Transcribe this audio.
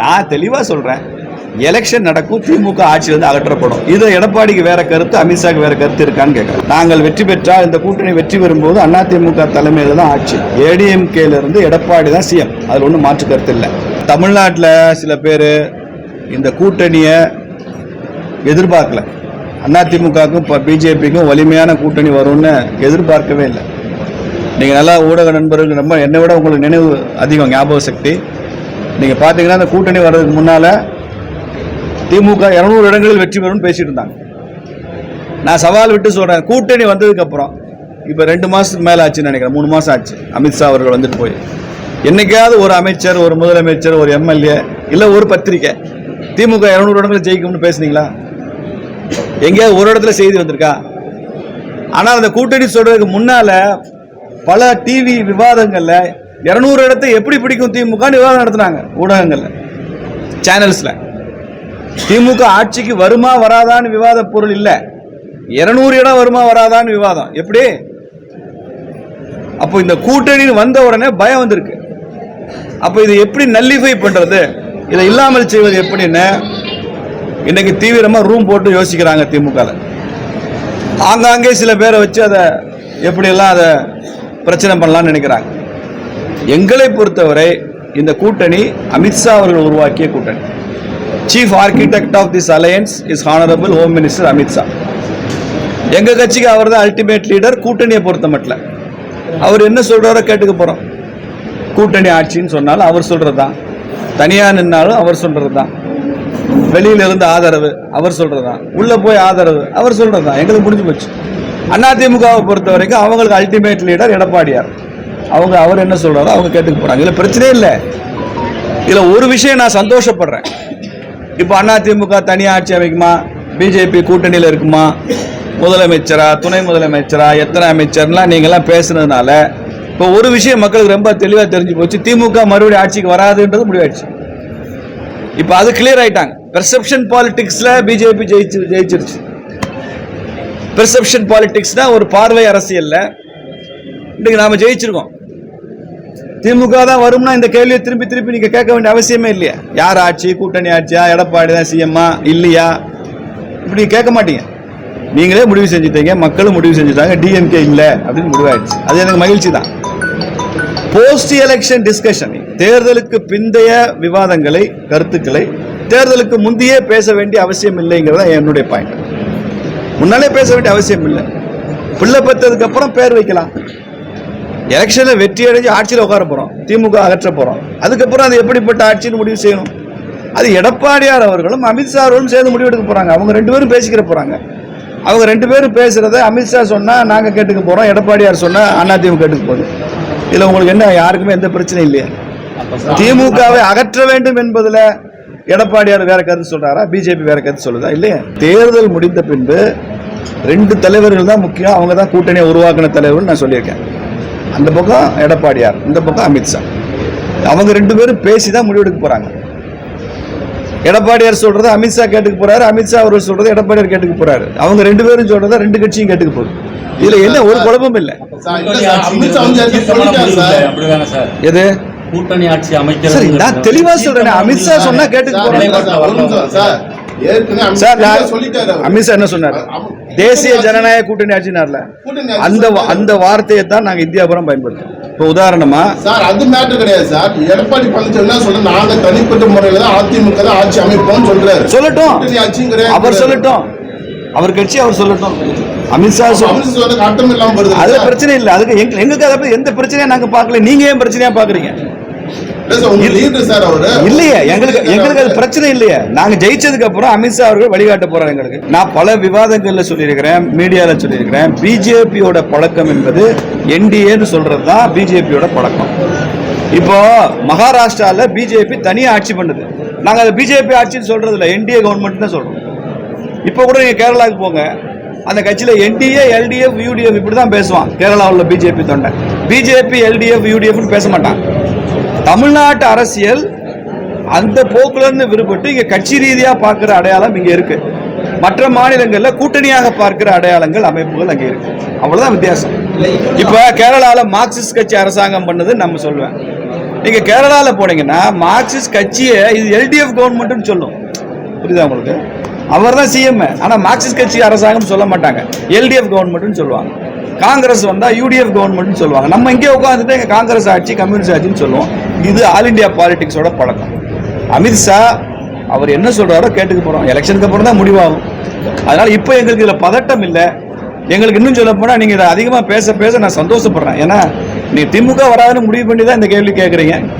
நான் தெளிவாக சொல்கிறேன் எலெக்ஷன் நடக்கும் திமுக ஆட்சியிலிருந்து அகற்றப்படும். இது எடப்பாடிக்கு வேற கருத்து அமித்ஷாக்கு வேற கருத்து இருக்கான்னு கேட்குறேன். நாங்கள் வெற்றி பெற்றால் இந்த கூட்டணி வெற்றி பெறும்போது அதிமுக தலைமையில் தான் ஆட்சி. ஏடிஎம்கேலேருந்து எடப்பாடி தான் சிஎம் அதில் ஒன்றும் மாற்று கருத்து இல்லை. தமிழ்நாட்டில் சில பேர் இந்த கூட்டணியை எதிர்பார்க்கல. அதிமுகவுக்கும் இப்போ பிஜேபிக்கும் வலிமையான கூட்டணி வரும்னு எதிர்பார்க்கவே இல்லை. நீங்கள் நல்லா ஊடக நண்பர்கள் ரொம்ப என்னை விட உங்களுக்கு நினைவு அதிகம் ஞாபக சக்தி. நீங்கள் பார்த்தீங்கன்னா அந்த கூட்டணி வர்றதுக்கு முன்னால் திமுக இரநூறு இடங்களில் வெற்றி பெறும்னு பேசிட்டு இருந்தாங்க. நான் சவால் விட்டு சொல்கிறேன் கூட்டணி வந்ததுக்கப்புறம் இப்போ ரெண்டு மாதத்துக்கு மேலே ஆச்சுன்னு நினைக்கிறேன். மூணு மாதம் ஆச்சு. அமித்ஷா அவர்கள் வந்துட்டு போய். என்னைக்காவது ஒரு அமைச்சர் ஒரு முதலமைச்சர் ஒரு எம்எல்ஏ இல்லை ஒரு பத்திரிக்கை திமுக இரநூறு இடங்களில் ஜெயிக்கும்னு பேசுனீங்களா? எங்கேயாவது ஒரு இடத்துல செய்தி வந்திருக்கா? ஆனால் அந்த கூட்டணி சொல்கிறதுக்கு முன்னால் பல டிவி விவாதங்களில் இரநூறு இடத்தை எப்படி பிடிக்கும் திமுக விவாதம் நடத்துனாங்க? ஊடகங்களில். சேனல்ஸில் திமுக ஆட்சிக்கு வருமா வராதான்னு விவாத பொருள் இல்லை. இரநூறு இடம் வருமா வராதான்னு விவாதம். எப்படி? அப்போ இந்த கூட்டணி வந்த உடனே பயம் வந்திருக்கு. அப்போ இது எப்படி நல்லிஃபை பண்ணுறது இதை இல்லாமல் செய்வது எப்படின்னு இன்னைக்கு தீவிரமாக ரூம் போட்டு யோசிக்கிறாங்க திமுக ஆங்காங்கே சில பேரை வச்சு அதை எப்படியெல்லாம் அதை பிரச்சனை பண்ணலாம்னு நினைக்கிறாங்க. எங்களை பொறுத்தவரை இந்த கூட்டணி அமித்ஷா அவர்கள் உருவாக்கிய கூட்டணி. Chief architect of this alliance is honourable home minister Amit Shah எங்கள் கட்சிக்கு அவர் தான் அல்டிமேட் லீடர் கூட்டணியை பொறுத்த மட்டும் அவர் என்ன சொல்கிறாரோ கேட்டுக்க போகிறோம் கூட்டணி ஆட்சின்னு சொன்னாலும் அவர் சொல்கிறது தான் தனியாக நின்னாலும் அவர் சொல்கிறது தான் வெளியில இருந்து ஆதரவு அவர் சொல்கிறது தான் உள்ளே போய் ஆதரவு அவர் சொல்கிறது தான் எங்களுக்கு முடிஞ்சு போச்சு. அதிமுகவை பொறுத்த வரைக்கும் அவங்களுக்கு அல்டிமேட் லீடர் எடப்பாடியார். அவங்க அவர் என்ன சொல்கிறாரோ அவங்க கேட்டுக்க போகிறாங்க இதில் பிரச்சனையே இல்லை. இதில் ஒரு விஷயம் நான் சந்தோஷப்படுறேன். இப்போ அதிமுக தனியாக ஆட்சி அமைக்குமா? பிஜேபி கூட்டணியில் இருக்குமா? முதலமைச்சரா? துணை முதலமைச்சரா? எத்தனை அமைச்சர்லாம் நீங்கள்லாம் பேசுனதுனால இப்போ ஒரு விஷயம் மக்களுக்கு ரொம்ப தெளிவாக தெரிஞ்சு போச்சு. திமுக மறுபடியும் ஆட்சிக்கு வராதுன்றது முடிவாயிடுச்சு. இப்போ அது கிளியர் ஆயிட்டாங்க. பெர்செப்ஷன் பாலிடிக்ஸில் பிஜேபி ஜெயிச்சு ஜெயிச்சிருச்சு. பெர்செப்ஷன் பாலிடிக்ஸ்னா ஒரு பார்வை அரசியலில். இன்றைக்கு நாம் ஜெயிச்சிருக்கோம். திமுக தான் வரும்னா இந்த கேள்வியை திருப்பி திருப்பி நீங்க கேட்க வேண்டிய அவசியமே இல்லையா? யார் ஆட்சி? கூட்டணி ஆட்சியா? எடப்பாடி தான் சிஎம்மா இல்லையா? இப்படி கேட்க மாட்டீங்க. நீங்களே முடிவு செஞ்சுட்டீங்க. மக்களும் முடிவு செஞ்சுட்டாங்க. டிஎம்கே இல்லை அப்படின்னு முடிவாயிடுச்சு. அது எனக்கு மகிழ்ச்சி தான். போஸ்ட் எலெக்ஷன் டிஸ்கஷன் தேர்தலுக்கு பிந்தைய விவாதங்களை கருத்துக்களை தேர்தலுக்கு முந்தையே பேச வேண்டிய அவசியம் இல்லைங்கிறதா என்னுடைய பாயிண்ட் முன்னாலே பேச வேண்டிய அவசியம் இல்லை. பிள்ளை பெற்றதுக்கு அப்புறம் பேர் வைக்கலாம். எலெக்ஷனில் வெற்றி அடைஞ்சு ஆட்சியில் உட்கார போகிறோம் திமுக அகற்ற போகிறோம் அதுக்கப்புறம் அது எப்படிப்பட்ட ஆட்சின்னு முடிவு செய்யணும். அது எடப்பாடியார் அவர்களும் அமித்ஷா அவர்களும் சேர்ந்து முடிவெடுக்க போகிறாங்க அவங்க ரெண்டு பேரும் பேசிக்கிற போகிறாங்க அவங்க ரெண்டு பேரும் பேசுகிறத அமித்ஷா சொன்னால் நாங்கள் கேட்டுக்க போகிறோம் எடப்பாடியார் சொன்னால் அதிமுக கேட்டுக்க போகுது. இதில் உங்களுக்கு என்ன யாருக்குமே எந்த பிரச்சனையும் இல்லையா. திமுகவை அகற்ற வேண்டும் என்பதில் எடப்பாடியார் வேற கருத்து சொல்கிறாரா பிஜேபி வேற கருத்து சொல்லுதா? இல்லையா. தேர்தல் முடிந்த பின்பு ரெண்டு தலைவர்கள் தான் முக்கியம். அவங்க தான் கூட்டணியை உருவாக்கின தலைவர்கள் நான் சொல்லியிருக்கேன். அந்த பக்கம் எடப்பாடியார் இந்த பக்கம் அமித்ஷா அவங்க ரெண்டு பேரும் பேசி தான் முடிவெடுக்க போறாங்க. எடப்பாடியார் சொல்றதை அமித்ஷா கேட்டுக்க போறாரு அமித்ஷா அவர்கள் சொல்றதை எடப்பாடியார் கேட்டுக்க போறாரு. அவங்க ரெண்டு பேரும் சொல்றதை ரெண்டு கட்சியும் கேட்டுக்க போகுது. இதுல என்ன ஒரு குழப்பம் இல்லை. எது? கூட்டணி ஆட்சி சரி அமைக்கிறது நான் தெளிவா சொல்றேன். அமித்ஷா சொன்னா கேட்டுக்க போறேன் சார், அமித்ஷா அவரு. என்ன சொன்னார். தேசிய ஜனநாயக கூட்டணி ஆட்சினார்ல ஆட்சி அந்த சொல்லிட்டாரு. அந்த வார்த்தையை தான் நாங்க இந்தியாபுரம் பயன்படுத்தோம் இப்போ உதாரணமா சார் அது மேட்டர் கிடையாது சார். எடப்பாடி பழனிசாமி சொல்ற நாங்க தனிப்பட்ட முறையில தான் அதிமுக தான் ஆட்சி அமைப்போம்னு சொல்றாரு. சொல்லட்டும். அவர் சொல்லட்டும். அவர் கட்சி அவர் சொல்லட்டும். அமித்ஷா சொல்ல அமித்ஷா அதுல. பிரச்சனை இல்லை. அதுக்கு எங்க எங்களுக்கு அதை எந்த பிரச்சனையும் நாங்க பார்க்கல. நீங்க ஏன் பிரச்சனையா பாக்குறீங்க இல்லையே எங்களுக்கு எங்களுக்கு அது பிரச்சனை இல்லையே. நாங்க ஜெயிச்சதுக்கு அப்புறம் அமித்ஷா அவர்கள் வழிகாட்ட போறாரு எங்களுக்கு. நான் பல விவாதங்கள்ல சொல்லியிருக்கிறேன் மீடியால சொல்லியிருக்கிறேன். பிஜேபியோட பழக்கம் என்பது என்டிஏன்னு சொல்றது தான் பிஜேபியோட பழக்கம். இப்போ மகாராஷ்டிரால பிஜேபி தனியா ஆட்சி பண்ணுது. நாங்க அதை பிஜேபி ஆட்சின்னு சொல்றது இல்ல என்டிஏ கவர்மெண்ட் தான் சொல்றோம். இப்போ கூட நீங்க கேரளாவுக்கு போங்க. அந்த கட்சியில என்டிஏ எல்டிஎஃப் யூடிஎஃப் இப்படி தான் பேசுவான். கேரளாவில் பிஜேபி தொண்டை. பிஜேபி எல்டிஎஃப் யூடிஎஃப்னு பேச மாட்டான். தமிழ்நாட்டு அரசியல் அந்த போக்குலன்னு இருந்து விடுபட்டு இங்க கட்சி ரீதியா பார்க்கிற அடையாளம் இங்க இருக்கு. மற்ற மாநிலங்களில் கூட்டணியாக பார்க்கிற அடையாளங்கள் அமைப்புகள் அங்கே இருக்கு. அவ்வளவுதான் வித்தியாசம். இப்ப கேரளாவில் மார்க்சிஸ்ட் கட்சி அரசாங்கம் பண்ணது நம்ம சொல்லுவேன். நீங்க கேரளாவில் போனீங்கன்னா மார்க்சிஸ்ட் கட்சியை இது எல்டிஎஃப் கவர்மெண்ட்னு சொல்லும். புரியுதா உங்களுக்கு? அவர் தான் சிஎம் ஆனா மார்க்சிஸ்ட் கட்சி அரசாங்கம் சொல்ல மாட்டாங்க. எல்டிஎஃப் கவர்மெண்ட்னு சொல்லுவாங்க. காங்கிரஸ் வந்தால் யூடிஎஃப் கவர்மெண்ட்னு சொல்லுவாங்க. நம்ம இங்கே உட்காந்துட்டு எங்கள் காங்கிரஸ் ஆட்சி கம்யூனிஸ்ட் ஆட்சின்னு சொல்லுவோம். இது ஆல் இந்தியா பாலிடிக்ஸோட பழக்கம். அமித்ஷா அவர் என்ன சொல்கிறாரோ கேட்டுக்க போகிறோம் எலெக்ஷனுக்கு அப்புறம் தான் முடிவாகும். அதனால் இப்போ எங்களுக்கு இதில் பதட்டம் இல்லை. எங்களுக்கு இன்னும் சொல்ல போனால் நீங்கள் இதை அதிகமாக பேச பேச நான் சந்தோஷப்படுறேன். ஏன்னா நீ திமுக வராதுன்னு முடிவு பண்ணி தான் இந்த கேள்வி கேட்குறீங்க